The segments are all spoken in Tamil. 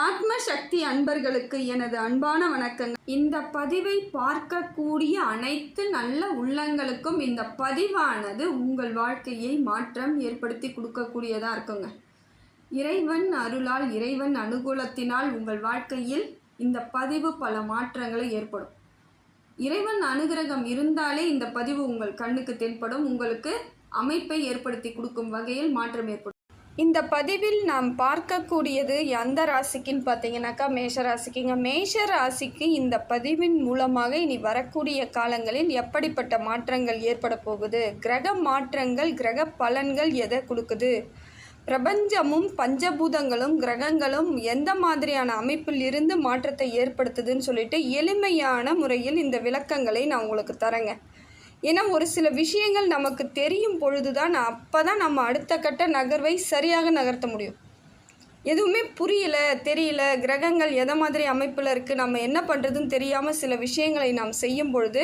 ஆத்ம சக்தி அன்பர்களுக்கு எனது அன்பான வணக்கங்கள். இந்த பதிவை பார்க்கக்கூடிய அனைத்து நல்ல உள்ளங்களுக்கும் இந்த பதிவானது உங்கள் வாழ்க்கையை மாற்றம் ஏற்படுத்தி கொடுக்கக்கூடியதாக இருக்குங்க. இறைவன் அருளால் இறைவன் அனுகூலத்தினால் உங்கள் வாழ்க்கையில் இந்த பதிவு பல மாற்றங்களை ஏற்படும். இறைவன் அனுகிரகம் இருந்தாலே இந்த பதிவு உங்கள் கண்ணுக்கு தென்படும். உங்களுக்கு அமைப்பை ஏற்படுத்தி கொடுக்கும் வகையில் மாற்றம் ஏற்படும். இந்த பதிவில் நாம் பார்க்கக்கூடியது எந்த ராசிக்குன்னு பார்த்தீங்கன்னாக்கா மேஷ ராசிக்குங்க மேஷ ராசிக்கு இந்த பதிவின் மூலமாக இனி வரக்கூடிய காலங்களில் எப்படிப்பட்ட மாற்றங்கள் ஏற்பட போகுது? கிரக மாற்றங்கள் கிரக பலன்கள் எதை கொடுக்குது? பிரபஞ்சமும் பஞ்சபூதங்களும் கிரகங்களும் எந்த மாதிரியான அமைப்பில் இருந்து மாற்றத்தை ஏற்படுத்துதுன்னு சொல்லிட்டு எளிமையான முறையில் இந்த விளக்கங்களை நான் உங்களுக்கு தரேங்க. ஏன்னா ஒரு சில விஷயங்கள் நமக்கு தெரியும் பொழுது தான் அப்போ தான் நம்ம அடுத்த கட்ட நகர்வை சரியாக நகர்த்த முடியும். எதுவுமே புரியல தெரியல கிரகங்கள் எதை மாதிரி அமைப்பில் இருக்குது நம்ம என்ன பண்ணுறதுன்னு தெரியாமல் சில விஷயங்களை நாம் செய்யும் பொழுது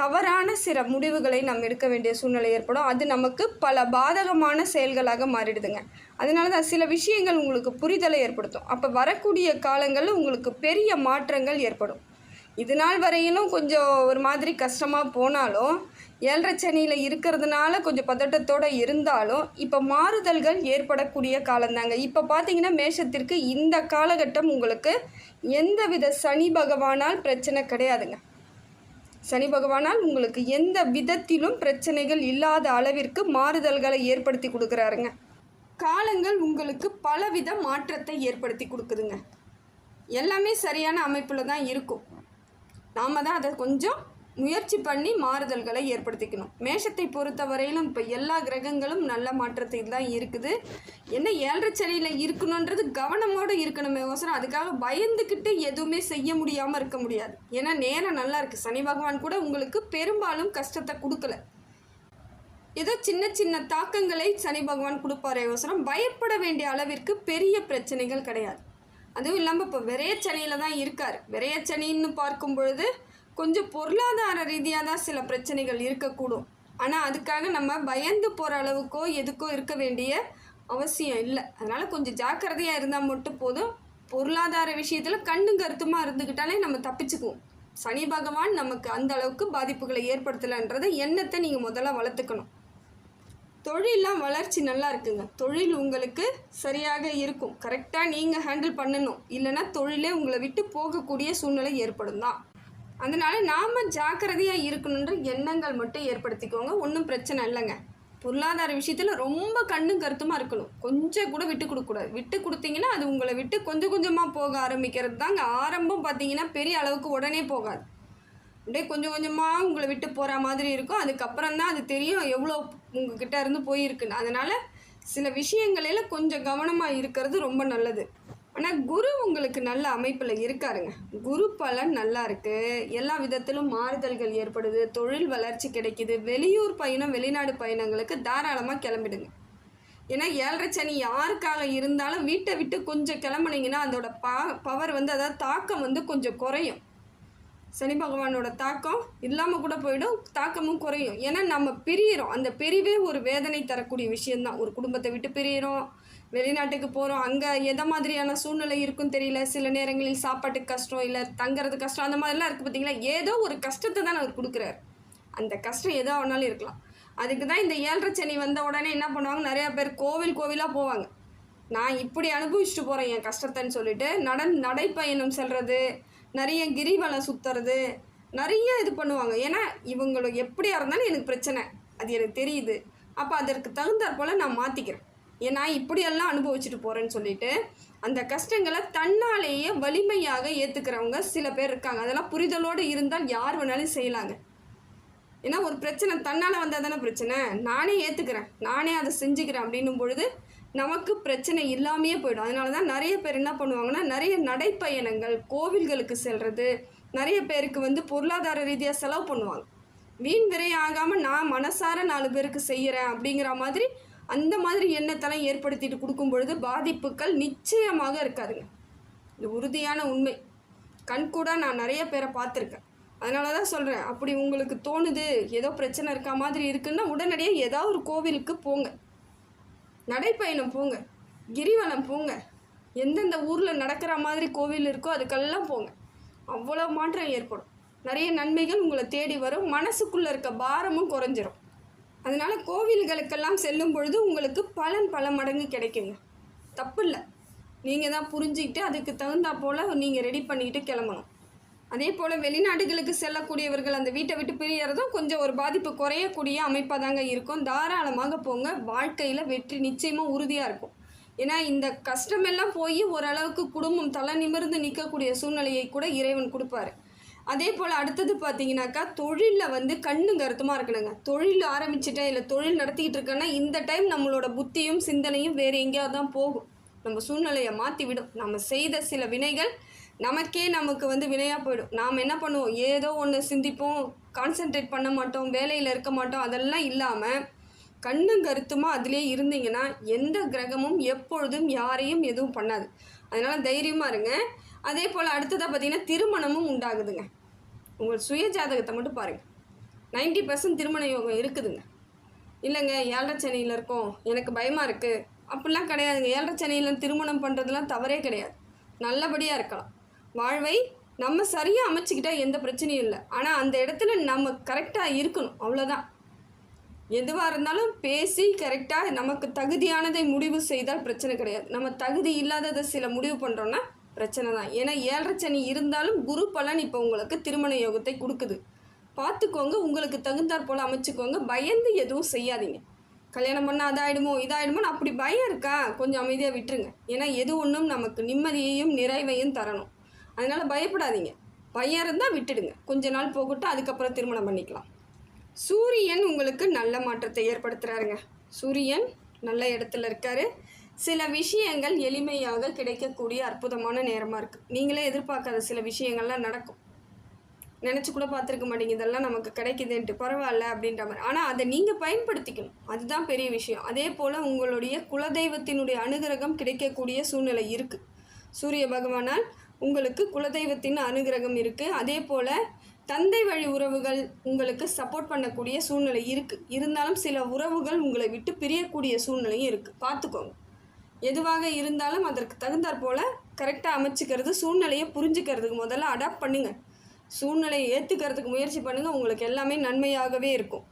தவறான சில முடிவுகளை நாம் எடுக்க வேண்டிய சூழ்நிலை ஏற்படும். அது நமக்கு பல பாதகமான செயல்களாக மாறிடுதுங்க. அதனால தான் சில விஷயங்கள் உங்களுக்கு புரிதலை ஏற்படுத்தும். அப்போ வரக்கூடிய காலங்களில் உங்களுக்கு பெரிய மாற்றங்கள் ஏற்படும். இது நாள் வரையிலும் கொஞ்சம் ஒரு மாதிரி கஷ்டமாக போனாலும் ஏழரை சனியில் இருக்கிறதுனால கொஞ்சம் பதட்டத்தோடு இருந்தாலும் இப்போ மாறுதல்கள் ஏற்படக்கூடிய காலந்தாங்க. இப்போ பார்த்தீங்கன்னா மேஷத்திற்கு இந்த காலகட்டம் உங்களுக்கு எந்தவித சனி பகவானால் பிரச்சனை கிடையாதுங்க. சனி பகவானால் உங்களுக்கு எந்த விதத்திலும் பிரச்சனைகள் இல்லாத அளவிற்கு மாறுதல்களை ஏற்படுத்தி கொடுக்குறாருங்க. காலங்கள் உங்களுக்கு பலவித மாற்றத்தை ஏற்படுத்தி கொடுக்குதுங்க. எல்லாமே சரியான அமைப்பில் தான் இருக்கும். நாம் தான் அதை கொஞ்சம் முயற்சி பண்ணி மாறுதல்களை ஏற்படுத்திக்கணும். மேஷத்தை பொறுத்த வரையிலும் இப்போ எல்லா கிரகங்களும் நல்ல மாற்றத்தில் தான் இருக்குது. என்ன ஏழரை சனியில் இருக்கணுன்றது கவனமோடு இருக்கணுமே ஓசரம் அதுக்காக பயந்துக்கிட்டு எதுவுமே செய்ய முடியாமல் இருக்க முடியாது. ஏன்னா நேரம் நல்லா இருக்குது சனி பகவான் கூட உங்களுக்கு பெரும்பாலும் கஷ்டத்தை கொடுக்கல. ஏதோ சின்ன சின்ன தாக்கங்களை சனி பகவான் கொடுப்பாரே ஓசரம் பயப்பட வேண்டிய அளவிற்கு பெரிய பிரச்சனைகள் கிடையாது. அதுவும் இல்லாமல் இப்போ விரையச்சனியில் தான் இருக்கார். விரையச்சனின்னு பார்க்கும் பொழுது கொஞ்சம் பொருளாதார ரீதியாக தான் சில பிரச்சனைகள் இருக்கக்கூடும். ஆனால் அதுக்காக நம்ம பயந்து போகிற அளவுக்கோ எதுக்கோ இருக்க வேண்டிய அவசியம் இல்லை. அதனால் கொஞ்சம் ஜாக்கிரதையாக இருந்தால் மட்டும் போதும். பொருளாதார விஷயத்தில் கண்ணும் கருத்துமாக இருந்துக்கிட்டாலே நம்ம தப்பிச்சுக்குவோம். சனி பகவான் நமக்கு அந்த அளவுக்கு பாதிப்புகளை ஏற்படுத்தலைன்றதை எண்ணத்தை நீங்கள் முதல்ல வளர்த்துக்கணும். தொழிலாம் வளர்ச்சி நல்லா இருக்குங்க. தொழில் உங்களுக்கு சரியாக இருக்கும். கரெக்டாக நீங்கள் ஹேண்டில் பண்ணணும். இல்லைன்னா தொழிலே உங்களை விட்டு போகக்கூடிய சூழ்நிலை ஏற்படும் தான். அதனால் நாம் ஜாக்கிரதையாக இருக்கணுன்ற எண்ணங்கள் மட்டும் ஏற்படுத்திக்கோங்க. ஒன்றும் பிரச்சனை இல்லைங்க. பொருளாதார விஷயத்தில் ரொம்ப கண்ணும் கருத்துமாக இருக்கணும். கொஞ்சம் கூட விட்டு கொடுக்கக்கூடாது விட்டு கொடுத்தீங்கன்னா அது உங்களை விட்டு கொஞ்சம் கொஞ்சமாக போக ஆரம்பிக்கிறது தாங்க ஆரம்பம் பார்த்தீங்கன்னா பெரிய அளவுக்கு உடனே போகாது. அப்படியே கொஞ்சம் கொஞ்சமாக உங்களை விட்டு போகிற மாதிரி இருக்கும். அதுக்கப்புறம் தான் அது தெரியும் எவ்வளோ உங்ககிட்ட இருந்து போயிருக்குன்னு. அதனால் சில விஷயங்களில் கொஞ்சம் கவனமாக இருக்கிறது ரொம்ப நல்லது. ஆனால் குரு உங்களுக்கு நல்ல அமைப்பில் இருக்காருங்க. குரு பலன் நல்லா இருக்குது எல்லா விதத்திலும் மாறுதல்கள் ஏற்படுது. தொழில் வளர்ச்சி கிடைக்குது. வெளியூர் பயணம் வெளிநாடு பயணங்களுக்கு தாராளமாக கிளம்பிடுங்க. ஏன்னா ஏழரை சனி யாருக்காக இருந்தாலும் வீட்டை விட்டு கொஞ்சம் கிளம்புனீங்கன்னா அதோட பா பவர் வந்து அதாவது தாக்கம் வந்து கொஞ்சம் குறையும். சனி பகவானோட தாக்கம் இல்லாமல் கூட போயிடும் தாக்கமும் குறையும். ஏன்னா நம்ம பிரியிறோம். அந்த பிரிவே ஒரு வேதனை தரக்கூடிய விஷயந்தான் ஒரு குடும்பத்தை விட்டு பிரியிறோம் வெளிநாட்டுக்கு போகிறோம் அங்கே எதை மாதிரியான சூழ்நிலை இருக்குன்னு தெரியல. சில நேரங்களில் சாப்பாட்டுக்கு கஷ்டம் இல்லை தங்குறது கஷ்டம் அந்த மாதிரிலாம் இருக்குது பார்த்தீங்களா ஏதோ ஒரு கஷ்டத்தை தான் அவர் கொடுக்குறாரு. அந்த கஷ்டம் எதோ ஆனாலும் இருக்கலாம். அதுக்கு தான் இந்த ஏழரை சனி வந்த உடனே என்ன பண்ணுவாங்க? நிறையா பேர் கோவில் கோவிலாக போவாங்க. நான் இப்படி அனுபவிச்சுட்டு போகிறேன் என் கஷ்டத்தைன்னு சொல்லிட்டு நட நடைப்பயணம் செல்வது நிறைய கிரிவலம் சுற்றுறது நிறைய இது பண்ணுவாங்க. ஏன்னா இவங்களுக்கு எப்படியா இருந்தாலும் எனக்கு பிரச்சனை. அது எனக்கு தெரியுது. அப்போ அதற்கு தகுந்தாற் போல் நான் மாற்றிக்கிறேன் ஏன்னா இப்படியெல்லாம் அனுபவிச்சுட்டு போகிறேன்னு சொல்லிட்டு அந்த கஷ்டங்களை தன்னாலேயே வலிமையாக ஏற்றுக்கிறவங்க சில பேர் இருக்காங்க. அதெல்லாம் புரிதலோடு இருந்தால் யார் வேணாலும் செய்யலாங்க. ஏன்னா ஒரு பிரச்சனை தன்னால் வந்தால் தானே பிரச்சனை. நானே ஏற்றுக்கிறேன் நானே அதை செஞ்சுக்கிறேன் அப்படின்னும் பொழுது நமக்கு பிரச்சனை இல்லாமையே போயிடும். அதனால தான் நிறைய பேர் என்ன பண்ணுவாங்கன்னா நிறைய நடைப்பயணங்கள் கோவில்களுக்கு செல்வது நிறைய பேருக்கு வந்து பொருளாதார ரீதியாக செலவு பண்ணுவாங்க. வீண் விரை ஆகாமல் நான் மனசார நாலு பேருக்கு செய்கிறேன் அப்படிங்கிற மாதிரி அந்த மாதிரி எண்ணத்தெல்லாம் ஏற்படுத்திட்டு கொடுக்கும் பொழுது பாதிப்புகள் நிச்சயமாக இருக்காதுங்க. இது உறுதியான உண்மை. கண்கூடாக நான் நிறைய பேரை பார்த்துருக்கேன். அதனால தான் சொல்கிறேன் அப்படி உங்களுக்கு தோணுது ஏதோ பிரச்சனை இருக்கா மாதிரி இருக்குன்னா உடனடியாக ஏதாவது ஒரு கோவிலுக்கு போங்க. நடைப்பயணம் போங்க கிரிவலம் போங்க எந்தெந்த ஊரில் நடக்கிற மாதிரி கோவில் இருக்கோ அதுக்கெல்லாம் போங்க. அவ்வளோ மாற்றம் ஏற்படும். நிறைய நன்மைகள் உங்களை தேடி வரும் மனசுக்குள்ளே இருக்க பாரமும் குறைஞ்சிரும். அதனால் கோவில்களுக்கெல்லாம் செல்லும் பொழுது உங்களுக்கு பலன் பல மடங்கு கிடைக்குங்க. தப்பு இல்லை நீங்கள் தான் புரிஞ்சுக்கிட்டு அதுக்கு தகுந்தா போல் நீங்கள் ரெடி பண்ணிக்கிட்டு கிளம்பணும். அதே போல் வெளிநாடுகளுக்கு செல்லக்கூடியவர்கள் அந்த வீட்டை விட்டு பிரியறதும் கொஞ்சம் ஒரு பாதிப்பு குறையக்கூடிய அமைப்பாக தாங்க இருக்கும். தாராளமாக போங்க. வாழ்க்கையில் வெற்றி நிச்சயமாக உறுதியாக இருக்கும். ஏன்னா இந்த கஷ்டமெல்லாம் போய் ஓரளவுக்கு குடும்பம் தலை நிமிர்ந்து நிற்கக்கூடிய சூழ்நிலையை கூட இறைவன் கொடுப்பாரு. அதே போல் அடுத்தது பார்த்தீங்கன்னாக்கா தொழிலில் வந்து கண்ணு கருத்துமாக இருக்கணுங்க. தொழில் ஆரம்பிச்சிட்டேன் இல்லை தொழில் நடத்திக்கிட்டு இருக்கேன்னா இந்த டைம் நம்மளோட புத்தியும் சிந்தனையும் வேறு எங்கேயாவது தான் போகும். நம்ம சூழ்நிலையை மாற்றி விடும் நம்ம செய்த சில வினைகள் நமக்கே நமக்கு வந்து வினையாக போயிடும். நாம் என்ன பண்ணுவோம்? ஏதோ ஒன்று சிந்திப்போம் கான்சென்ட்ரேட் பண்ண மாட்டோம் வேலையில் இருக்க மாட்டோம் அதெல்லாம் இல்லாமல் கண்ணும் கருத்துமாக அதிலே இருந்தீங்கன்னா எந்த கிரகமும் எப்பொழுதும் யாரையும் எதுவும் பண்ணாது. அதனால் தைரியமாக இருங்க. அதே போல் அடுத்ததாக பார்த்தீங்கன்னா திருமணமும் உண்டாகுதுங்க. உங்கள் சுய ஜாதகத்தை மட்டும் பாருங்கள் நைன்டி பர்சன்ட் திருமண யோகம் இருக்குதுங்க. இல்லைங்க ஏழரை சென்னையில் இருக்கோம் எனக்கு பயமாக இருக்குது அப்படிலாம் கிடையாதுங்க. ஏழரை சென்னையில் திருமணம் பண்ணுறதுலாம் தவறே கிடையாது. நல்லபடியாக இருக்கலாம். வாழ்வை நம்ம சரியாக அமைச்சிக்கிட்டா எந்த பிரச்சனையும் இல்லை. ஆனால் அந்த இடத்துல நம்ம கரெக்டாக இருக்கணும். அவ்வளோதான் எதுவாக இருந்தாலும் பேசி கரெக்டாக நமக்கு தகுதியானதை முடிவு செய்தால் பிரச்சனை கிடையாது. நம்ம தகுதி இல்லாததை சில முடிவு பண்ணுறோன்னா பிரச்சனை தான். ஏன்னா ஏழரை சனி இருந்தாலும் குரு பலன் இப்போ உங்களுக்கு திருமண யோகத்தை கொடுக்குது. பார்த்துக்கோங்க உங்களுக்கு தகுந்தாற் போல் அமைச்சுக்கோங்க. பயந்து எதுவும் செய்யாதீங்க. கல்யாணம் பண்ணால் அதாயிடுமோ இதாயிடுமோன்னு அப்படி பயம் இருக்கா? கொஞ்சம் அமைதியாக விட்டுருங்க. ஏன்னா எது ஒன்றும் நமக்கு நிம்மதியையும் நிறைவையும் தரணும். அதனால் பயப்படாதீங்க. பையன் இருந்தால் விட்டுடுங்க. கொஞ்ச நாள் போகட்டும் அதுக்கப்புறம் திருமணம் பண்ணிக்கலாம். சூரியன் உங்களுக்கு நல்ல மாற்றத்தை ஏற்படுத்துகிறாருங்க சூரியன் நல்ல இடத்துல இருக்காரு. சில விஷயங்கள் எளிமையாக கிடைக்கக்கூடிய அற்புதமான நேரமாக இருக்குது நீங்களே எதிர்பார்க்காத சில விஷயங்கள்லாம் நடக்கும். நினச்சி கூட பார்த்துருக்க மாட்டீங்க இதெல்லாம் நமக்கு கிடைக்குதுன்ட்டு. பரவாயில்ல அப்படின்ற மாதிரி. ஆனால் அதை நீங்கள் பயன்படுத்திக்கணும். அதுதான் பெரிய விஷயம். அதே போல் உங்களுடைய குலதெய்வத்தினுடைய அனுகிரகம் கிடைக்கக்கூடிய சூழ்நிலை இருக்குது சூரிய பகவானால் உங்களுக்கு குலதெய்வத்தின் அனுகிரகம் இருக்குது அதே போல் தந்தை வழி உறவுகள் உங்களுக்கு சப்போர்ட் பண்ணக்கூடிய சூழ்நிலை இருக்குது இருந்தாலும் சில உறவுகள் உங்களை விட்டு பிரியக்கூடிய சூழ்நிலையும் இருக்குது பார்த்துக்கோங்க. எதுவாக இருந்தாலும் அதற்கு தகுந்தாற் போல் கரெக்டாக அமைச்சிக்கிறது சூழ்நிலையை புரிஞ்சுக்கிறதுக்கு முதல்ல அடாப்ட் பண்ணுங்கள் சூழ்நிலையை ஏற்றுக்கிறதுக்கு முயற்சி பண்ணுங்கள் உங்களுக்கு எல்லாமே நன்மையாகவே இருக்கும்.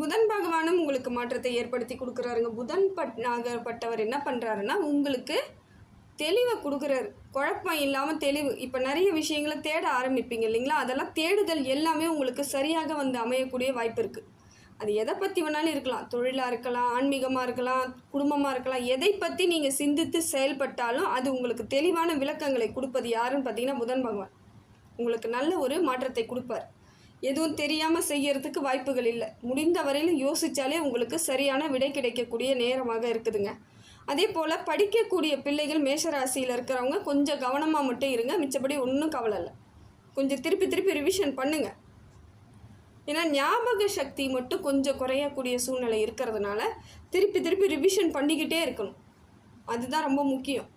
புதன் பகவானும் உங்களுக்கு மாற்றத்தை ஏற்படுத்தி கொடுக்குறாருங்க. புதன் பட் நாகப்பட்டவர் என்ன பண்ணுறாருன்னா உங்களுக்கு தெளிவை கொடுக்குறாரு. குழப்பம் இல்லாமல் தெளிவு. இப்போ நிறைய விஷயங்களை தேட ஆரம்பிப்பீங்க இல்லைங்களா? அதெல்லாம் தேடுதல் எல்லாமே உங்களுக்கு சரியாக வந்து அமையக்கூடிய வாய்ப்பு இருக்குது அது எதை பற்றி வேணாலும் இருக்கலாம். தொழிலாக இருக்கலாம் ஆன்மீகமாக இருக்கலாம் குடும்பமாக இருக்கலாம். எதை பற்றி நீங்கள் சிந்தித்து செயல்பட்டாலும் அது உங்களுக்கு தெளிவான விளக்கங்களை கொடுப்பது யாருன்னு பார்த்தீங்கன்னா புதன் பகவான். உங்களுக்கு நல்ல ஒரு மாற்றத்தை கொடுப்பார். எதுவும் தெரியாமல் செய்யறதுக்கு வாய்ப்புகள் இல்லை. முடிந்த வரையிலும் யோசித்தாலே உங்களுக்கு சரியான விடை கிடைக்கக்கூடிய நேரமாக இருக்குதுங்க. அதே போல் படிக்கக்கூடிய பிள்ளைகள் மேஷராசியில் இருக்கிறவங்க கொஞ்சம் கவனமாக மட்டும் இருங்க. மிச்சப்படி ஒன்றும் கவலை இல்லை. கொஞ்சம் திருப்பி திருப்பி ரிவிஷன் பண்ணுங்கள் ஏன்னா ஞாபக சக்தி மட்டும் கொஞ்சம் குறையக்கூடிய சூழ்நிலை இருக்கிறதுனால திருப்பி திருப்பி ரிவிஷன் பண்ணிக்கிட்டே இருக்கணும். அதுதான் ரொம்ப முக்கியம்.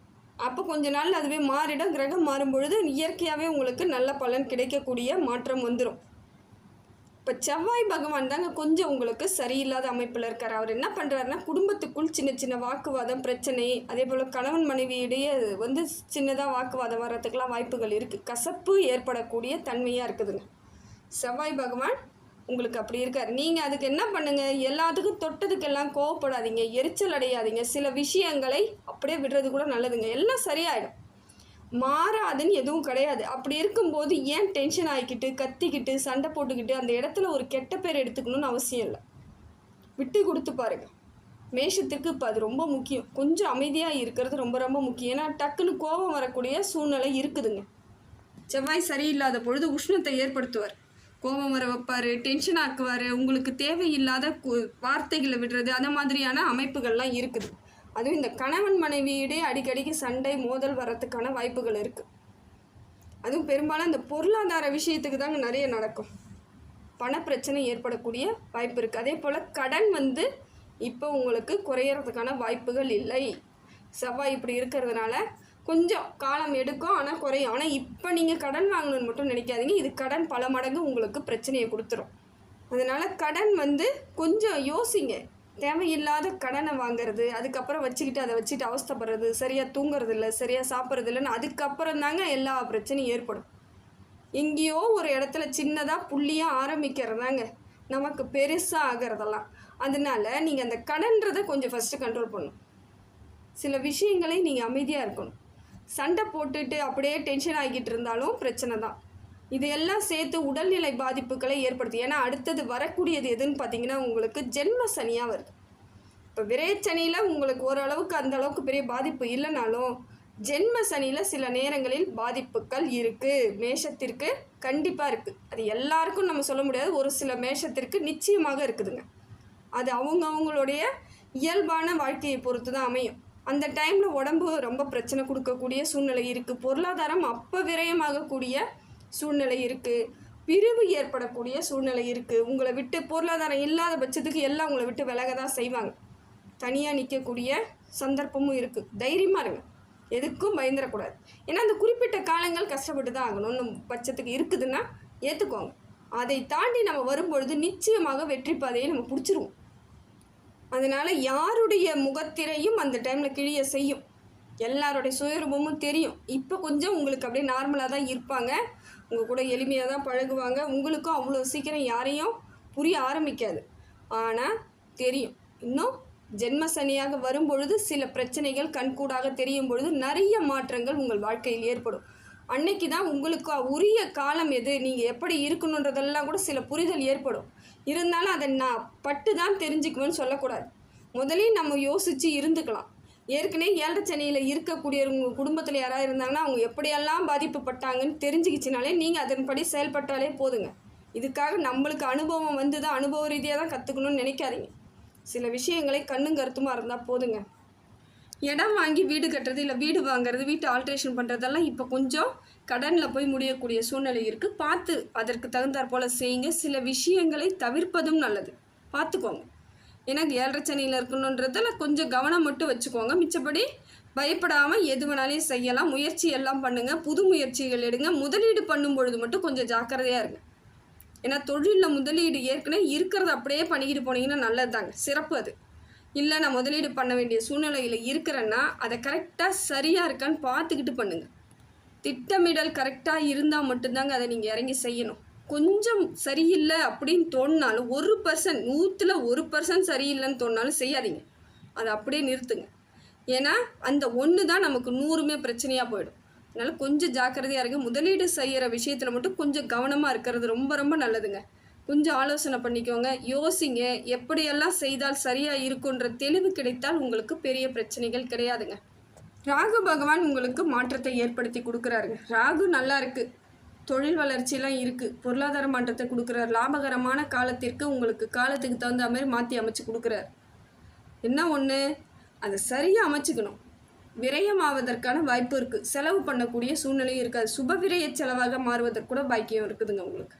அப்போ கொஞ்ச நாள் அதுவே மாறிடும். கிரகம் மாறும் பொழுது இயற்கையாகவே உங்களுக்கு நல்ல பலன் கிடைக்கக்கூடிய மாற்றம் வந்துடும் இப்போ செவ்வாய் பகவான் தாங்க கொஞ்சம் உங்களுக்கு சரியில்லாத அமைப்பில் இருக்கார். அவர் என்ன பண்ணுறாருன்னா குடும்பத்துக்குள் சின்ன சின்ன வாக்குவாதம் பிரச்சனை அதே போல் கணவன் மனைவியிடையே வந்து சின்னதாக வாக்குவாதம் வர்றதுக்கெலாம் வாய்ப்புகள் இருக்குது கசப்பு ஏற்படக்கூடிய தன்மையாக இருக்குதுங்க. செவ்வாய் பகவான் உங்களுக்கு அப்படி இருக்கார். நீங்கள் அதுக்கு என்ன பண்ணுங்கள் எல்லாத்துக்கும் தொட்டதுக்கெல்லாம் கோவப்படாதீங்க. எரிச்சல் அடையாதீங்க. சில விஷயங்களை அப்படியே விடுறது கூட நல்லதுங்க. எல்லாம் சரியாயிடும். மாறாதுன்னு எதுவும் கிடையாது. அப்படி இருக்கும்போது ஏன் டென்ஷன் ஆகிக்கிட்டு கத்திக்கிட்டு சண்டை போட்டுக்கிட்டு அந்த இடத்துல ஒரு கெட்ட பேர் எடுத்துக்கணும்னு அவசியம் இல்லை. விட்டு கொடுத்து பாருங்க. மேஷத்துக்கு இப்போ அது ரொம்ப முக்கியம். கொஞ்சம் அமைதியாக இருக்கிறது ரொம்ப ரொம்ப முக்கியம். ஏன்னா டக்குன்னு கோபம் வரக்கூடிய சூழ்நிலை இருக்குதுங்க. செவ்வாய் சரியில்லாத பொழுது உஷ்ணத்தை ஏற்படுத்துவார். கோபம் வர வைப்பார் டென்ஷன் ஆக்குவார். உங்களுக்கு தேவையில்லாத வார்த்தைகளை விடுறது அந்த மாதிரியான அமைப்புகள்லாம் இருக்குது. அதுவும் இந்த கணவன் மனைவியிடையே அடிக்கடிக்கு சண்டை மோதல் வர்றதுக்கான வாய்ப்புகள் இருக்குது அதுவும் பெரும்பாலும் இந்த பொருளாதார விஷயத்துக்கு தாங்க நிறைய நடக்கும். பணப்பிரச்சனை ஏற்படக்கூடிய வாய்ப்பு இருக்குது அதே போல் கடன் வந்து இப்போ உங்களுக்கு குறையறதுக்கான வாய்ப்புகள் இல்லை. செவ்வாய் இப்படி இருக்கிறதுனால கொஞ்சம் காலம் எடுக்கும் ஆனால் குறையும். ஆனால் இப்போ நீங்கள் கடன் வாங்கணும்னு மட்டும் நினைக்காதீங்க. இது கடன் பல மடங்கு உங்களுக்கு பிரச்சனையை கொடுத்துரும். அதனால் கடன் வந்து கொஞ்சம் யோசிங்க. தேவையில்லாத கடனை வாங்குறது அதுக்கப்புறம் வச்சுக்கிட்டு அதை வச்சுட்டு அவஸ்தைப்படுறது சரியாக தூங்குறது இல்லை சரியாக சாப்பிட்றது இல்லைன்னு அதுக்கப்புறம் தாங்க எல்லா பிரச்சனையும் ஏற்படும். எங்கேயோ ஒரு இடத்துல சின்னதாக புள்ளியாக ஆரம்பிக்கிறதாங்க நமக்கு பெருசாக ஆகிறதெல்லாம். அதனால நீங்கள் அந்த கடன்றதை கொஞ்சம் ஃபஸ்ட்டு கண்ட்ரோல் பண்ணணும். சில விஷயங்களை நீங்கள் அமைதியாக இருக்கணும். சண்டை போட்டுட்டு அப்படியே டென்ஷன் ஆகிட்டு இருந்தாலும் பிரச்சனை தான். இதையெல்லாம் சேர்த்து உடல்நிலை பாதிப்புகளை ஏற்படுத்தும் ஏன்னா அடுத்தது வரக்கூடியது எதுன்னு பார்த்தீங்கன்னா உங்களுக்கு ஜென்ம சனியாக வருது. இப்போ விரைச்சனியில் உங்களுக்கு ஓரளவுக்கு அந்த அளவுக்கு பெரிய பாதிப்பு இல்லைனாலும் ஜென்ம சனியில் சில நேரங்களில் பாதிப்புகள் இருக்குது மேஷத்திற்கு கண்டிப்பாக இருக்குது அது எல்லாருக்கும் நம்ம சொல்ல முடியாது. ஒரு சில மேஷத்திற்கு நிச்சயமாக இருக்குதுங்க. அது அவங்க அவங்களுடைய இயல்பான வாழ்க்கையை பொறுத்து தான் அமையும். அந்த டைமில் உடம்பு ரொம்ப பிரச்சனை கொடுக்கக்கூடிய சூழ்நிலை இருக்குது பொருளாதாரம் அப்போ விரயமாகக்கூடிய சூழ்நிலை இருக்குது பிரிவு ஏற்படக்கூடிய சூழ்நிலை இருக்குது உங்களை விட்டு பொருளாதாரம் இல்லாத பட்சத்துக்கு எல்லாம் உங்களை விட்டு விலக தான் செய்வாங்க. தனியாக நிற்கக்கூடிய சந்தர்ப்பமும் இருக்குது தைரியமாக இருங்க. எதுக்கும் பயந்துடக்கூடாது ஏன்னா அந்த குறிப்பிட்ட காலங்கள் கஷ்டப்பட்டு தான் ஆகணும்னு பட்சத்துக்கு இருக்குதுன்னா ஏற்றுக்கோங்க அதை தாண்டி நம்ம வரும்பொழுது நிச்சயமாக வெற்றி பாதையை நம்ம பிடிச்சிருவோம். அதனால் யாருடைய முகத்திரையும் அந்த டைமில் கிழிய செய்யும். எல்லாருடைய சுயரூபமும் தெரியும். இப்போ கொஞ்சம் உங்களுக்கு அப்படியே நார்மலாக தான் இருப்பாங்க. உங்கள் கூட எளிமையாக தான் பழகுவாங்க. உங்களுக்கும் அவ்வளோ சீக்கிரம் யாரையும் புரிய ஆரம்பிக்காது. ஆனால் தெரியும். இன்னும் ஜென்ம சனியாக வரும்பொழுது சில பிரச்சனைகள் கண்கூடாக தெரியும் பொழுது நிறைய மாற்றங்கள் உங்கள் வாழ்க்கையில் ஏற்படும். அன்னைக்கு தான் உங்களுக்கு உரிய காலம் எது நீங்கள் எப்படி இருக்கணுன்றதெல்லாம் கூட சில புரிதல் ஏற்படும். இருந்தாலும் அதை நான் பட்டு தான் தெரிஞ்சுக்குவேன்னு சொல்லக்கூடாது. முதலையும் நம்ம யோசித்து இருந்துக்கலாம். ஏற்கனவே ஏழரை சனியில் இருக்கக்கூடிய உங்கள் குடும்பத்தில் யாராவது இருந்தாங்கன்னா அவங்க எப்படியெல்லாம் பாதிப்புப்பட்டாங்கன்னு தெரிஞ்சுக்கிச்சினாலே நீங்கள் அதன்படி செயல்பட்டாலே போதுங்க. இதுக்காக நம்மளுக்கு அனுபவம் வந்து தான் அனுபவ ரீதியாக தான் கற்றுக்கணும்னு நினைக்காதீங்க. சில விஷயங்களை கண்ணும் கருத்துமாக இருந்தால் போதுங்க. இடம் வாங்கி வீடு கட்டுறது இல்லை வீடு வாங்குறது வீட்டு ஆல்ட்ரேஷன் பண்ணுறதெல்லாம் இப்போ கொஞ்சம் கடனில் போய் முடியக்கூடிய சூழ்நிலை இருக்குது பார்த்து அதற்கு தகுந்தாற் போல் செய்யுங்க. சில விஷயங்களை தவிர்ப்பதும் நல்லது. பார்த்துக்கோங்க. ஏன்னா ஏழரை சனியில் இருக்கணுன்றதில் கொஞ்சம் கவனம் மட்டும் வச்சுக்கோங்க. மிச்சப்படி பயப்படாமல் எது வேணாலையும் செய்யலாம். முயற்சி எல்லாம் பண்ணுங்கள் புது முயற்சிகள் எடுங்க. முதலீடு பண்ணும் பொழுது மட்டும் கொஞ்சம் ஜாக்கிரதையாக இருங்க. ஏன்னா தொழிலில் முதலீடு ஏற்கனவே இருக்கிறத அப்படியே பண்ணிக்கிட்டு போனீங்கன்னா நல்லது தாங்க சிறப்பு அது. இல்லை நான் முதலீடு பண்ண வேண்டிய சூழ்நிலையில் இருக்கிறேன்னா அதை கரெக்டாக சரியாக இருக்கான்னு பார்த்துக்கிட்டு பண்ணுங்கள் திட்டமிடல் கரெக்டாக இருந்தால் மட்டும்தாங்க அதை நீங்கள் இறங்கி செய்யணும். கொஞ்சம் சரியில்லை அப்படின்னு தோணினாலும் ஒரு பர்சன்ட் நூற்றில் ஒரு பர்சன்ட் சரியில்லைன்னு தோணினாலும் செய்யாதீங்க. அதை அப்படியே நிறுத்துங்க. ஏன்னா அந்த ஒன்று தான் நமக்கு நூறுமே பிரச்சனையாக போயிடும். அதனால் கொஞ்சம் ஜாக்கிரதையாக இருங்க. முதலீடு செய்கிற விஷயத்தில் மட்டும் கொஞ்சம் கவனமாக இருக்கிறது ரொம்ப ரொம்ப நல்லதுங்க. கொஞ்சம் ஆலோசனை பண்ணிக்கோங்க. யோசிங்க. எப்படியெல்லாம் செய்தால் சரியாக இருக்குன்ற தெளிவு கிடைத்தால் உங்களுக்கு பெரிய பிரச்சனைகள் கிடையாதுங்க. ராகு பகவான் உங்களுக்கு மாற்றத்தை ஏற்படுத்தி கொடுக்குறாருங்க. ராகு நல்லா இருக்குது தொழில் வளர்ச்சியெலாம் இருக்குது பொருளாதார மாற்றத்தை கொடுக்குறாரு. லாபகரமான காலத்திற்கு உங்களுக்கு காலத்துக்கு தகுந்த மாதிரி மாற்றி அமைச்சு கொடுக்குறாரு. என்ன ஒன்று அதை சரியாக அமைச்சுக்கணும். விரயமாவதற்கான வாய்ப்பு இருக்குது செலவு பண்ணக்கூடிய சூழ்நிலையும் இருக்காது சுப விரய செலவாக மாறுவதற்கு கூட பாக்கியம் இருக்குதுங்க உங்களுக்கு.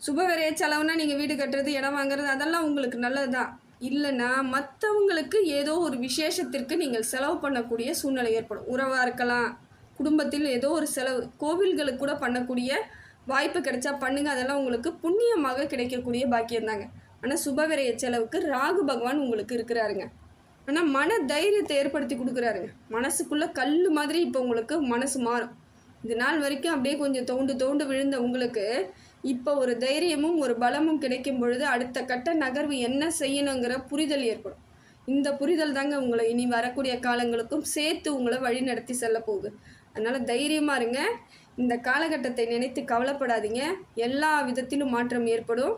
சுப விரய செலவுனா நீங்கள் வீடு கட்டுறது இடம் வாங்குறது அதெல்லாம் உங்களுக்கு நல்லது தான் இல்லைன்னா மற்றவங்களுக்கு ஏதோ ஒரு விசேஷத்திற்கு நீங்கள் செலவு பண்ணக்கூடிய சூழ்நிலை ஏற்படும். உறவாக இருக்கலாம். குடும்பத்தில் ஏதோ ஒரு செலவு கோவில்களுக்கு கூட பண்ணக்கூடிய வாய்ப்பு கிடைச்சா பண்ணுங்க. அதெல்லாம் உங்களுக்கு புண்ணியமாக கிடைக்கக்கூடிய பாக்கியம் தாங்க ஆனால் சுபவிரைய செலவுக்கு ராகு பகவான் உங்களுக்கு இருக்கிறாருங்க. ஆனால் மன தைரியத்தை ஏற்படுத்தி கொடுக்குறாருங்க. மனசுக்குள்ளே கல் மாதிரி இப்போ உங்களுக்கு மனசு மாறும். இது நாள் வரைக்கும் அப்படியே கொஞ்சம் தோண்டு தோண்டு விழுந்த உங்களுக்கு இப்போ ஒரு தைரியமும் ஒரு பலமும் கிடைக்கும் பொழுது அடுத்த கட்ட நகர்வு என்ன செய்யணுங்கிற புரிதல் ஏற்படும். இந்த புரிதல் தாங்க உங்களை இனி வரக்கூடிய காலங்களுக்கும் சேர்த்து உங்களை வழி நடத்தி செல்ல போகுது. அதனால் தைரியமாக இருங்க. இந்த காலகட்டத்தை நினைத்து கவலைப்படாதீங்க. எல்லா விதத்திலும் மாற்றம் ஏற்படும்.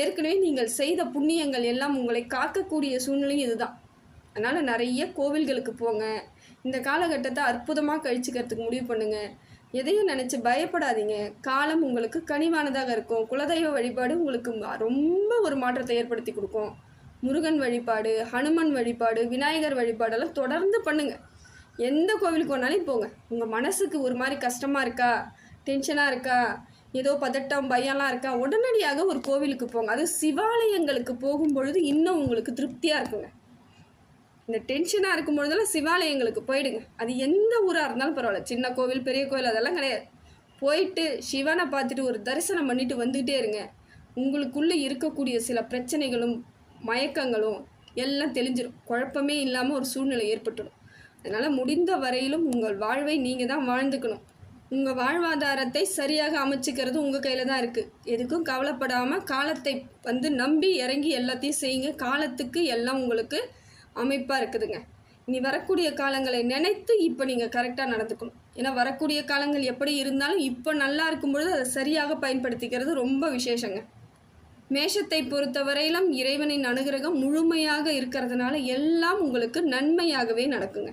ஏற்கனவே நீங்கள் செய்த புண்ணியங்கள் எல்லாம் உங்களை காக்கக்கூடிய சூழ்நிலை இதுதான். அதனால் நிறைய கோவில்களுக்கு போங்க. இந்த காலகட்டத்தை அற்புதமாக கழிச்சுக்கிறதுக்கு முடிவு பண்ணுங்கள் எதையும் நினச்சி பயப்படாதீங்க. காலம் உங்களுக்கு கனிவானதாக இருக்கும். குலதெய்வ வழிபாடு உங்களுக்கு ரொம்ப ஒரு மாற்றத்தை ஏற்படுத்தி கொடுக்கும். முருகன் வழிபாடு ஹனுமன் வழிபாடு விநாயகர் வழிபாடெல்லாம் தொடர்ந்து பண்ணுங்கள் எந்த கோவிலுக்கு வேணாலும் போங்க. உங்கள் மனசுக்கு ஒரு மாதிரி கஷ்டமாக இருக்கா? டென்ஷனாக இருக்கா? ஏதோ பதட்டம் பயம்லாம் இருக்கா? உடனடியாக ஒரு கோவிலுக்கு போங்க. அது சிவாலயங்களுக்கு போகும் பொழுது இன்னும் உங்களுக்கு திருப்தியாக இருக்குங்க. இந்த டென்ஷனாக இருக்கும் பொழுதெல்லாம் சிவாலயங்களுக்கு போயிடுங்க. அது எந்த ஊராக இருந்தாலும் பரவாயில்ல. சின்ன கோவில் பெரிய கோவில் அதெல்லாம் கிடையாது. போயிட்டு சிவனை பார்த்துட்டு ஒரு தரிசனம் பண்ணிட்டு வந்துக்கிட்டே இருங்க. உங்களுக்குள்ளே இருக்கக்கூடிய சில பிரச்சனைகளும் மயக்கங்களும் எல்லாம் தெளிஞ்சிடும் குழப்பமே இல்லாமல் ஒரு சூழ்நிலை ஏற்பட்டுடும் அதனால் முடிந்த வரையிலும் உங்கள் வாழ்வை நீங்கள் தான் வாழ்ந்துக்கணும். உங்கள் வாழ்வாதாரத்தை சரியாக அமைச்சிக்கிறது உங்கள் கையில் தான் இருக்குது எதுக்கும் கவலைப்படாமல் காலத்தை வந்து நம்பி இறங்கி எல்லாத்தையும் செய்யுங்க. காலத்துக்கு எல்லாம் உங்களுக்கு அமைப்பாக இருக்குதுங்க. இனி வரக்கூடிய காலங்களை நினைத்து இப்போ நீங்கள் கரெக்டாக நடந்துக்கணும். ஏன்னா வரக்கூடிய காலங்கள் எப்படி இருந்தாலும் இப்போ நல்லா இருக்கும் பொழுது அதை சரியாக பயன்படுத்திக்கிறது ரொம்ப விசேஷங்க. மேஷத்தை பொறுத்தவரையிலும் இறைவனின் அனுகிரகம் முழுமையாக இருக்கிறதுனால எல்லாம் உங்களுக்கு நன்மையாகவே நடக்குங்க.